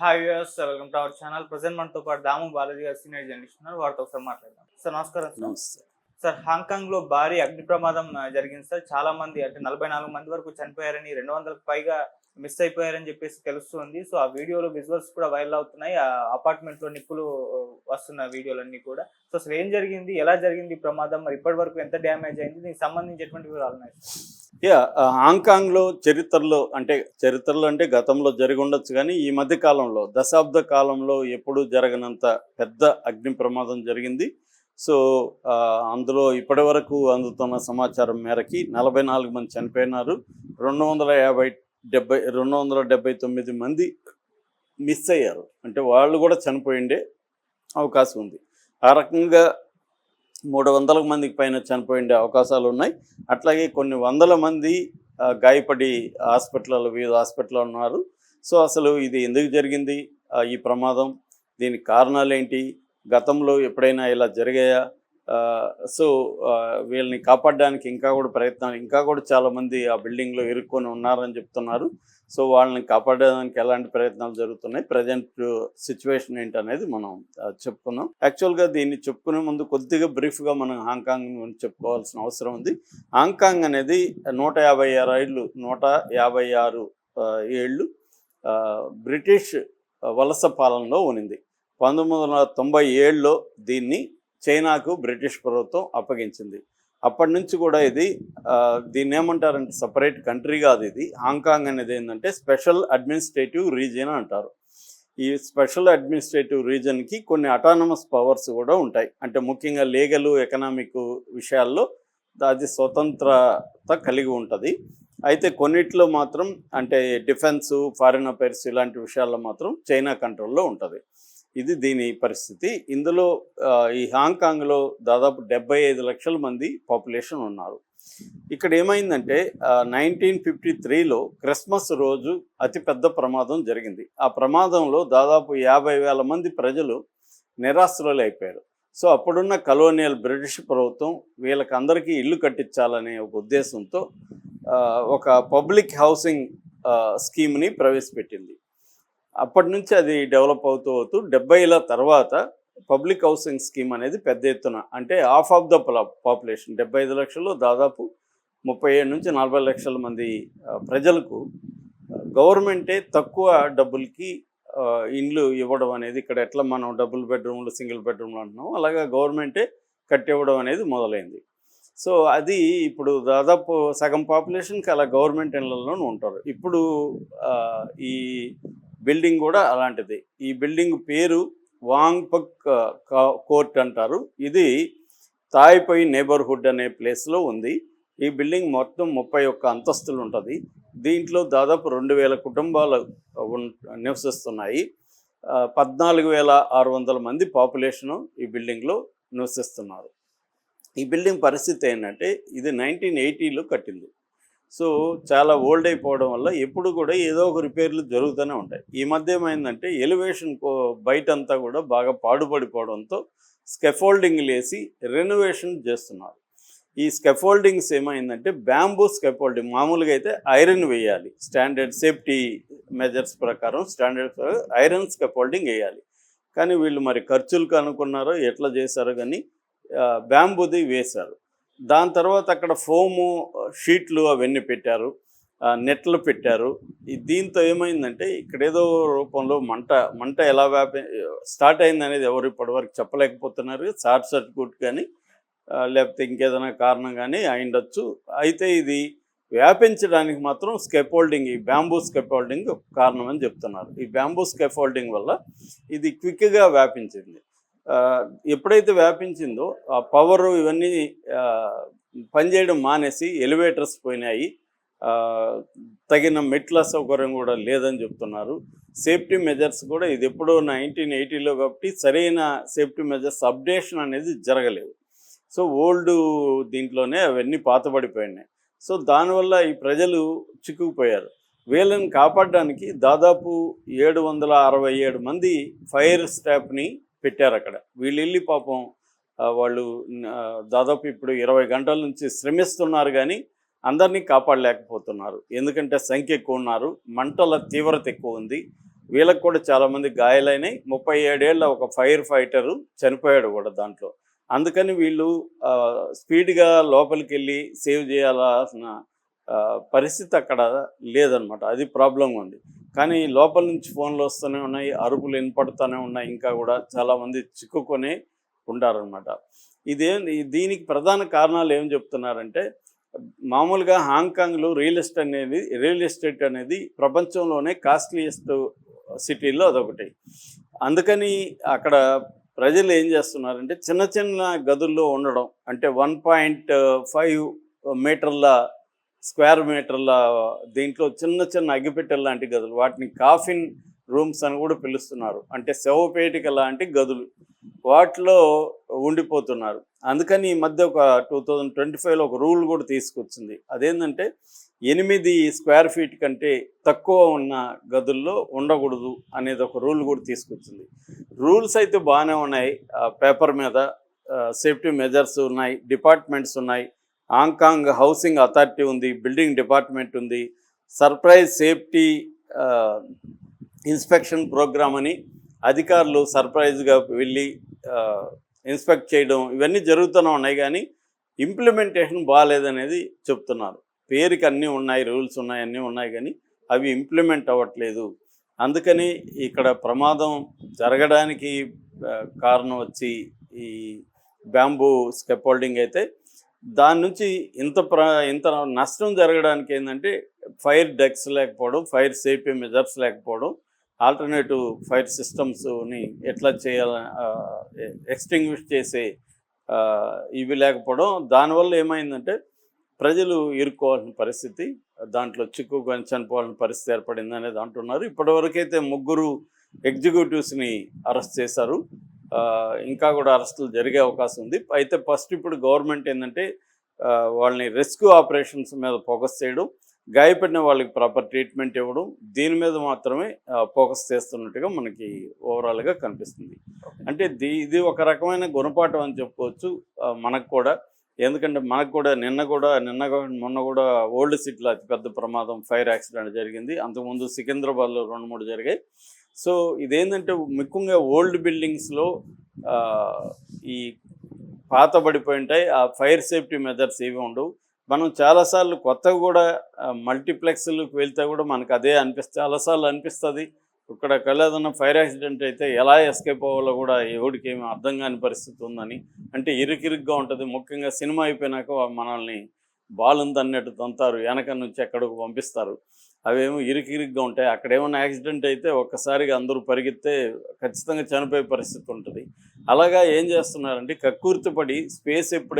Hi viewers welcome to our channel present మనతో పాటు దాము బాలాజీ గారు సీనియర్ జర్నలిస్ట్ ఉన్నారు. వారితో ఒకసారి మాట్లాడదాం. సార్ నమస్కారం సార్ నమస్తే. సార్ హాంకాంగ్లో భారీ అగ్ని ప్రమాదం జరిగింది సార్ చాలా మంది అంటే నలభై నాలుగు మంది వరకు చనిపోయారని రెండు వందలకు పైగా మిస్ అయిపోయారని చెప్పేసి తెలుస్తుంది. సో ఆ వీడియోలో విజువల్స్ కూడా వైరల్ అవుతున్నాయి. ఆ అపార్ట్మెంట్లో నిప్పులు ఆ, వస్తున్న వీడియోలన్నీ కూడా. సో అసలు ఏం జరిగింది? ఎలా జరిగింది ప్రమాదం? మరి ఇప్పటి వరకు ఎంత డ్యామేజ్ అయింది? దీనికి సంబంధించి ఎటువంటి వివరాలు ఉన్నాయి. యా ఆ, హాంకాంగ్లో చరిత్రలో అంటే చరిత్రలో అంటే గతంలో జరిగి ఉండొచ్చు కానీ ఈ మధ్య కాలంలో దశాబ్ద కాలంలో ఎప్పుడూ జరగనంత పెద్ద అగ్ని ప్రమాదం జరిగింది. సో అందులో ఇప్పటి వరకు అందుతున్న సమాచారం మేరకి నలభై నాలుగు మంది చనిపోయినారు. రెండు వందల యాభై డెబ్బై రెండు వందల డెబ్బై తొమ్మిది మంది మిస్ అయ్యారు. అంటే వాళ్ళు కూడా చనిపోయిండే అవకాశం ఉంది. ఆ రకంగా మూడు వందల మందికి పైన చనిపోయిండే అవకాశాలు ఉన్నాయి. అట్లాగే కొన్ని వందల మంది గాయపడి హాస్పిటల్లో వివిధ హాస్పిటల్లో ఉన్నారు. సో అసలు ఇది ఎందుకు జరిగింది? ఈ ప్రమాదం దీనికి కారణాలు ఏంటి? గతంలో ఎప్పుడైనా ఇలా జరిగాయా? సో వీళ్ళని కాపాడడానికి ఇంకా కూడా ప్రయత్నాలు ఇంకా కూడా చాలామంది ఆ బిల్డింగ్లో ఇరుక్కొని ఉన్నారని చెప్తున్నారు. సో వాళ్ళని కాపాడడానికి ఎలాంటి ప్రయత్నాలు జరుగుతున్నాయి ప్రజెంట్ సిచ్యువేషన్ ఏంటనేది మనం చెప్పుకుందాం. యాక్చువల్గా దీన్ని చెప్పుకునే ముందు కొద్దిగా బ్రీఫ్గా మనం హాంకాంగ్ గురించి చెప్పుకోవాల్సిన అవసరం ఉంది. హాంకాంగ్ అనేది నూట యాభై ఆరు ఏళ్ళు నూట యాభై ఆరు ఏళ్ళు బ్రిటిష్ వలస పాలనలో ఉనింది పంతొమ్మిది వందల తొంభై ఏడులో దీన్ని చైనాకు బ్రిటిష్ ప్రభుత్వం అప్పగించింది. అప్పటి నుంచి కూడా ఇది దీన్ని ఏమంటారంటే సపరేట్ కంట్రీ కాదు ఇది. హాంకాంగ్ అనేది ఏంటంటే స్పెషల్ అడ్మినిస్ట్రేటివ్ రీజియన్ అంటారు. ఈ స్పెషల్ అడ్మినిస్ట్రేటివ్ రీజన్కి కొన్ని అటానమస్ పవర్స్ కూడా ఉంటాయి. అంటే ముఖ్యంగా లీగల్ ఎకనామిక్ విషయాల్లో అది స్వతంత్రత కలిగి ఉంటుంది. అయితే కొన్నిట్లో మాత్రం అంటే డిఫెన్స్ ఫారిన్ అఫైర్స్ ఇలాంటి విషయాల్లో మాత్రం చైనా కంట్రోల్లో ఉంటుంది. ఇది దీని పరిస్థితి. ఇందులో ఈ హాంకాంగ్లో దాదాపు డెబ్బై ఐదు లక్షల మంది పాపులేషన్ ఉన్నారు. ఇక్కడ ఏమైందంటే నైన్టీన్ ఫిఫ్టీ త్రీలో క్రిస్మస్ రోజు అతిపెద్ద ప్రమాదం జరిగింది. ఆ ప్రమాదంలో దాదాపు యాభై వేల మంది ప్రజలు నిరాశ్రులు అయిపోయారు సో అప్పుడున్న కలోనియల్ బ్రిటిష్ ప్రభుత్వం వీళ్ళకి అందరికీ ఇల్లు కట్టించాలనే ఒక ఉద్దేశంతో ఒక పబ్లిక్ హౌసింగ్ స్కీమ్ని ప్రవేశపెట్టింది. అప్పటి నుంచి అది డెవలప్ అవుతూ అవుతూ డెబ్బైల తర్వాత పబ్లిక్ హౌసింగ్ స్కీమ్ అనేది పెద్ద ఎత్తున అంటే హాఫ్ ఆఫ్ ద పాపులేషన్ డెబ్బై ఐదు లక్షలు దాదాపు ముప్పై ఏడు నుంచి నలభై లక్షల మంది ప్రజలకు గవర్నమెంటే తక్కువ డబ్బులకి ఇండ్లు ఇవ్వడం అనేది ఇక్కడ ఎట్లా మనం డబుల్ బెడ్రూమ్లు సింగిల్ బెడ్రూమ్లు అంటున్నాం అలాగా గవర్నమెంటే కట్టివ్వడం అనేది మొదలైంది. సో అది ఇప్పుడు దాదాపు సగం పాపులేషన్కి అలా గవర్నమెంట్ ఇళ్ళలోనే ఉంటారు. ఇప్పుడు ఈ బిల్డింగ్ కూడా అలాంటిది. ఈ బిల్డింగ్ పేరు వాంగ్పక్ కోర్ట్ అంటారు. ఇది తాయిపై నేబర్హుడ్ అనే ప్లేస్లో ఉంది. ఈ బిల్డింగ్ మొత్తం ముప్పై ఒక్క అంతస్తులు ఉంటుంది. దీంట్లో దాదాపు రెండు వేల కుటుంబాలు నివసిస్తున్నాయి. పద్నాలుగు వేల ఆరు వందల మంది పాపులేషను ఈ బిల్డింగ్లో నివసిస్తున్నారు. ఈ బిల్డింగ్ పరిస్థితి ఏంటంటే ఇది నైన్టీన్ ఎయిటీలో కట్టింది. సో చాలా ఓల్డ్ అయిపోవడం వల్ల ఎప్పుడు కూడా ఏదో ఒక రిపేర్లు జరుగుతూనే ఉంటాయి. ఈ మధ్య ఏమైందంటే ఎలివేషన్ బయట అంతా కూడా బాగా పాడుపడిపోవడంతో స్కెఫోల్డింగ్లు వేసి రెనోవేషన్ చేస్తున్నారు. ఈ స్కెఫోల్డింగ్స్ ఏమైందంటే బ్యాంబూ స్కెఫోల్డింగ్ మామూలుగా అయితే ఐరన్ వేయాలి. స్టాండర్డ్ సేఫ్టీ మెజర్స్ ప్రకారం స్టాండర్డ్ ఐరన్ స్కెఫోల్డింగ్ వేయాలి. కానీ వీళ్ళు మరి ఖర్చులకు అనుకున్నారో ఎట్లా చేశారో కానీ బ్యాంబూది వేశారు. దాని తర్వాత అక్కడ ఫోము షీట్లు అవన్నీ పెట్టారు. నెట్లు పెట్టారు. దీంతో ఏమైందంటే ఇక్కడ ఏదో రూపంలో మంట మంట ఎలా వ్యాపి స్టార్ట్ అయింది అనేది ఎవరు ఇప్పటివరకు చెప్పలేకపోతున్నారు. షార్ట్ సర్క్యూట్ కానీ లేకపోతే ఇంకేదైనా కారణం కానీ అయిండొచ్చు అయితే ఇది వ్యాపించడానికి మాత్రం స్కెఫోల్డింగ్ ఈ బ్యాంబూ స్కెఫోల్డింగ్ కారణం అని చెప్తున్నారు. ఈ బ్యాంబూ స్కెఫోల్డింగ్ వల్ల ఇది క్విక్గా వ్యాపించింది. ఎప్పుడైతే వ్యాపించిందో ఆ పవర్ ఇవన్నీ పనిచేయడం మానేసి ఎలివేటర్స్ పోయినాయి. తగిన మెట్ల సౌకర్యం కూడా లేదని చెప్తున్నారు. సేఫ్టీ మెజర్స్ కూడా ఇది ఎప్పుడో నైన్టీన్ ఎయిటీలో కాబట్టి సరైన సేఫ్టీ మెజర్స్ అప్డేషన్ అనేది జరగలేదు. సో ఓల్డ్ దీంట్లోనే అవన్నీ పాతబడిపోయినాయి. సో దానివల్ల ఈ ప్రజలు చిక్కుకుపోయారు. వీళ్ళని కాపాడడానికి దాదాపు ఏడు వందల అరవై ఏడు మంది ఫైర్ స్టాఫ్ని పెట్టారు అక్కడ. వీళ్ళు వెళ్ళి పాపం వాళ్ళు దాదాపు ఇప్పుడు ఇరవై గంటల నుంచి శ్రమిస్తున్నారు కానీ అందరినీ కాపాడలేకపోతున్నారు. ఎందుకంటే సంఖ్య ఎక్కువ ఉన్నారు మంటల తీవ్రత ఎక్కువ ఉంది. వీళ్ళకు కూడా చాలామంది గాయాలైనాయి. ముప్పై ఏడేళ్ళ ఒక ఫైర్ ఫైటరు చనిపోయాడు కూడా దాంట్లో. అందుకని వీళ్ళు స్పీడ్గా లోపలికి వెళ్ళి సేవ్ చేయాల్సిన పరిస్థితి అక్కడ లేదనమాట. అది ప్రాబ్లం ఉంది. కానీ లోపల నుంచి ఫోన్లు వస్తూనే ఉన్నాయి అరుపులు వినపడుతూనే ఉన్నాయి ఇంకా కూడా చాలామంది చిక్కుకొని ఉంటారనమాట ఇదేం దీనికి ప్రధాన కారణాలు ఏం చెప్తున్నారంటే మామూలుగా హాంకాంగ్లో రియల్ ఎస్టేట్ అనేది రియల్ ఎస్టేట్ అనేది ప్రపంచంలోనే కాస్ట్లీయెస్ట్ సిటీల్లో అదొకటి. అందుకని అక్కడ ప్రజలు ఏం చేస్తున్నారంటే చిన్న చిన్న గదుల్లో ఉండడం అంటే వన్ పాయింట్ ఫైవ్ మీటర్ల స్క్వేర్ మీటర్ల దీంట్లో చిన్న చిన్న అగ్గిపెట్టెల లాంటి గదులు. వాటిని కాఫిన్ రూమ్స్ అని కూడా పిలుస్తున్నారు. అంటే శవపేటిక లాంటి గదులు. వాటిలో ఉండిపోతున్నారు. అందుకని ఈ మధ్య ఒక టూ థౌజండ్ ట్వంటీ ఫైవ్లో ఒక రూల్ కూడా తీసుకొచ్చింది. అదేంటంటే ఎనిమిది స్క్వేర్ ఫీట్ కంటే తక్కువ ఉన్న గదుల్లో ఉండకూడదు అనేది ఒక రూల్ కూడా తీసుకొచ్చింది. రూల్స్ అయితే బాగానే ఉన్నాయి. పేపర్ మీద సేఫ్టీ మెజర్స్ ఉన్నాయి డిపార్ట్మెంట్స్ ఉన్నాయి. హాంకాంగ్ హౌసింగ్ అథారిటీ ఉంది బిల్డింగ్ డిపార్ట్మెంట్ ఉంది సర్ప్రైజ్ సేఫ్టీ ఇన్స్పెక్షన్ ప్రోగ్రామ్ అని అధికారులు సర్ప్రైజ్గా వెళ్ళి ఇన్స్పెక్ట్ చేయడం ఇవన్నీ జరుగుతూనే ఉన్నాయి కానీ ఇంప్లిమెంటేషన్ బాగాలేదనేది చెప్తున్నారు. పేరుకి అన్నీ ఉన్నాయి రూల్స్ ఉన్నాయి అన్నీ ఉన్నాయి కానీ అవి ఇంప్లిమెంట్ అవ్వట్లేదు. అందుకని ఇక్కడ ప్రమాదం జరగడానికి కారణం వచ్చి ఈ బ్యాంబూ స్కెపోల్డింగ్ అయితే దాని నుంచి ఇంత ప్ర ఇంత నష్టం జరగడానికి ఏంటంటే ఫైర్ డెక్స్ లేకపోవడం ఫైర్ సేఫ్టీ మెజర్స్ లేకపోవడం ఆల్టర్నేటివ్ ఫైర్ సిస్టమ్స్ని ఎట్లా చేయాల ఎక్స్టింగ్విష్ చేసే ఇవి లేకపోవడం దానివల్ల ఏమైందంటే ప్రజలు ఇరుక్కోవాల్సిన పరిస్థితి దాంట్లో చిక్కుకొని చనిపోవాల్సిన పరిస్థితి ఏర్పడింది అనేది అంటున్నారు. ఇప్పటివరకైతే ముగ్గురు ఎగ్జిక్యూటివ్స్ని అరెస్ట్ చేశారు. ఇంకా కూడా అరెస్టులు జరిగే అవకాశం ఉంది. అయితే ఫస్ట్ ఇప్పుడు గవర్నమెంట్ ఏంటంటే వాళ్ళని రెస్క్యూ ఆపరేషన్స్ మీద ఫోకస్ చేయడం గాయపడిన వాళ్ళకి ప్రాపర్ ట్రీట్మెంట్ ఇవ్వడం దీని మీద మాత్రమే ఫోకస్ చేస్తున్నట్టుగా మనకి ఓవరాల్గా కనిపిస్తుంది. అంటే దీ ఇది ఒక రకమైన గుణపాఠం అని చెప్పుకోవచ్చు మనకు కూడా. ఎందుకంటే మనకు కూడా నిన్న కూడా నిన్న మొన్న కూడా ఓల్డ్ సిటీలో అతిపెద్ద ప్రమాదం ఫైర్ యాక్సిడెంట్ జరిగింది. అంతకుముందు సికింద్రాబాద్లో రెండు మూడు జరిగాయి. సో ఇదేంటంటే ముఖ్యంగా ఓల్డ్ బిల్డింగ్స్లో ఈ పాతబడిపోయి ఉంటాయి. ఆ ఫైర్ సేఫ్టీ మెజర్స్ ఏవి ఉండవు. మనం చాలాసార్లు కొత్తగా కూడా మల్టీప్లెక్స్లకు వెళ్తే కూడా మనకు అదే అనిపిస్తుంది చాలాసార్లు అనిపిస్తుంది. ఇక్కడ కలేదన్న ఫైర్ యాక్సిడెంట్ అయితే ఎలా ఎస్కేప్ అవ్వాలో కూడా ఎవడికి ఏమి అర్థం కాని పరిస్థితి ఉందని. అంటే ఇరుకిరుగ్గా ఉంటుంది. ముఖ్యంగా సినిమా అయిపోయినాక మనల్ని బాలుంది అన్నట్టు తంతారు వెనక నుంచి ఎక్కడికి పంపిస్తారు. అవేమో ఇరుకిరుగ్గా ఉంటాయి. అక్కడ ఏమైనా యాక్సిడెంట్ అయితే ఒక్కసారిగా అందరూ పరిగెత్తే ఖచ్చితంగా చనిపోయే పరిస్థితి ఉంటుంది. అలాగా ఏం చేస్తున్నారంటే కక్కుర్తిపడి స్పేస్ ఎప్పుడైతే